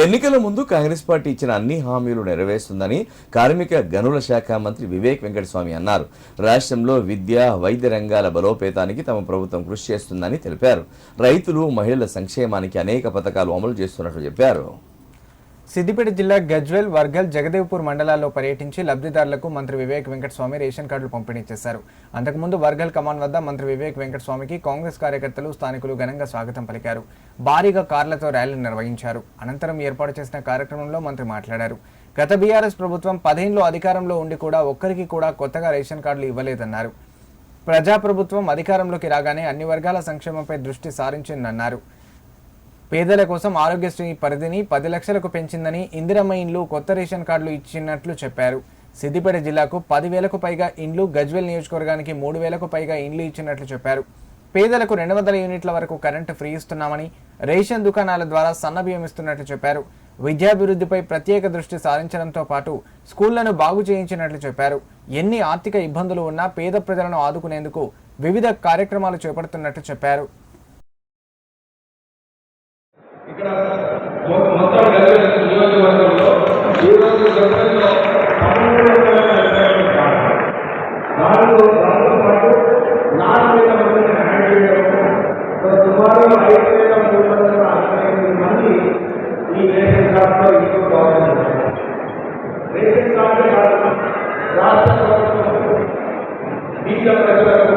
ఎన్నికల ముందు కాంగ్రెస్ పార్టీ ఇచ్చిన అన్ని హామీలు నెరవేరుస్తుందని కార్మిక గనుల శాఖ మంత్రి వివేక్ వెంకటస్వామి అన్నారు. రాష్ట్రంలో విద్య వైద్య రంగాల బలోపేతానికి తమ ప్రభుత్వం కృషి చేస్తుందని తెలిపారు. రైతులు మహిళల సంక్షేమానికి అనేక పథకాలు అమలు చేస్తున్నట్లు చెప్పారు. సిద్దిపేట జిల్లా గజ్వెల్ వర్గల్ జగదేవ్పూర్ మండలాల్లో పర్యటించి లబ్ధిదారులకు మంత్రి వివేక్ వెంకటస్వామి రేషన్ కార్డులు పంపిణీ చేశారు. అంతకుముందు వర్గల్ కమాన్ వద్ద మంత్రి వివేక్ వెంకటస్వామికి కాంగ్రెస్ కార్యకర్తలు స్థానికులు ఘనంగా స్వాగతం పలికారు. భారీగా కార్లతో ర్యాలీ నిర్వహించారు. అనంతరం ఏర్పాటు చేసిన కార్యక్రమంలో మంత్రి మాట్లాడారు. గత బీఆర్ఎస్ ప్రభుత్వం పదిహేనులో అధికారంలో ఉండి కూడా ఒక్కరికి కూడా కొత్తగా రేషన్ కార్డులు ఇవ్వలేదన్నారు. ప్రజాప్రభుత్వం అధికారంలోకి రాగానే అన్ని వర్గాల సంక్షేమంపై దృష్టి సారించిందన్నారు. పేదల కోసం ఆరోగ్యశ్రీ పరిధిని పది లక్షలకు పెంచిందని ఇందిరమ్మ ఇండ్లు కొత్త రేషన్ కార్డులు ఇచ్చినట్లు చెప్పారు. సిద్దిపేట జిల్లాకు పదివేలకు పైగా ఇండ్లు గజ్వెల్ నియోజకవర్గానికి మూడు వేలకు పైగా ఇండ్లు ఇచ్చినట్లు చెప్పారు. పేదలకు రెండు వందల యూనిట్ల వరకు కరెంటు ఫ్రీ ఇస్తున్నామని రేషన్ దుకాణాల ద్వారా సన్నబియ్యం ఇస్తున్నట్లు చెప్పారు. విద్యాభివృద్ధిపై ప్రత్యేక దృష్టి సారించడంతో పాటు స్కూళ్ళను బాగు చేయించినట్లు చెప్పారు. ఎన్ని ఆర్థిక ఇబ్బందులు ఉన్నా పేద ప్రజలను ఆదుకునేందుకు వివిధ కార్యక్రమాలు చేపడుతున్నట్లు చెప్పారు. మొత్తం గజ్వేల్ నియోజకవర్గంలో ఈ రోజు గజ్వేల్లో పదమూడు వందల డెబ్బై ఐదు గ్రామాలు. నాలుగు దాంతో పాటు నాలుగు వేల మందిని హ్యాండ్ చేయడం సుమారు ఐదు వేల మూడు వందల అరవై ఎనిమిది మంది ఈ రేషన్ కార్డులో ఇంట్లో బాగుంటున్నారు రేషన్ కార్డు కాదు రాష్ట్ర ప్రభుత్వం బీద ప్రజలకు